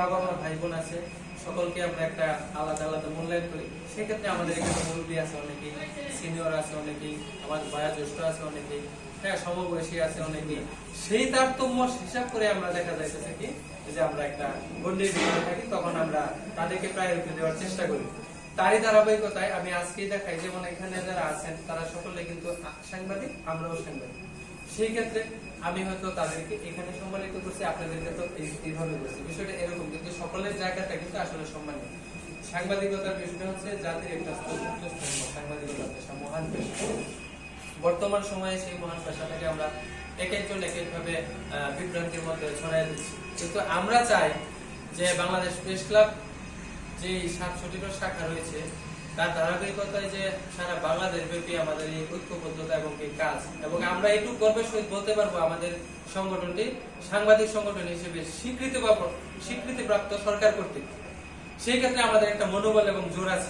বাবা মা ভাই বোন আছে, সকলকে আমরা একটা আলাদা আলাদা মূল্যায়ন করি। সেক্ষেত্রে আমাদের এখানে মুরব্বী আছে অনেকেই সিনিয়র আছে অনেকেই, আমাদের ভাইয়া জ্যেষ্ঠ আছে অনেকেই হ্যাঁ সমবয়সী আছে অনেকেই। সেই তারতম্য হিসাব করে আমরা দেখা যাইতেছে কি, যে আমরা একটা গন্ডির ভিতরে থাকি, তখন আমরা তাদেরকে প্রায়োরিটি দেওয়ার চেষ্টা করি। তারই ধারাবাহিকতায় আমি আজকেই দেখাই, যেমন এখানে যারা আছেন, তারা সকলে কিন্তু সাংবাদিক, আমরাও সাংবাদিক। সেই ক্ষেত্রে আমি হয়তো তাদেরকে এখানে সম্মানিত করছি, আপনাদেরকে তো এই- এইভাবে করছি বিষয়টা এরকম সকলের জায়গাটা কিন্তু আসলে সম্মানিত সাংবাদিকতার বিষয় হচ্ছে জাতির একটা স্তম্ভ সাংবাদিকতার পেশা, মহান পেশা। বর্তমান সময়ে সেই মহান পেশাটাকে আমরা এক একজন এক একভাবে বিভ্রান্তির মধ্যে ছড়াই দিচ্ছি। কিন্তু আমরা চাই যে বাংলাদেশ প্রেস ক্লাব যে সাতষট্টি শাখা রয়েছে তার ধারাবাহিকতায় যে সারা বাংলাদেশ ব্যাপী আমাদের এই ঐক্যবদ্ধতা এবং এই কাজ। এবং আমরা একটু গর্বের সহিত বলতে পারব, আমাদের সংগঠনটি সাংবাদিক সংগঠন হিসেবে স্বীকৃতি স্বীকৃতিপ্রাপ্ত সরকার কর্তৃক। সেই ক্ষেত্রে আমাদের একটা মনোবল এবং জোর আছে।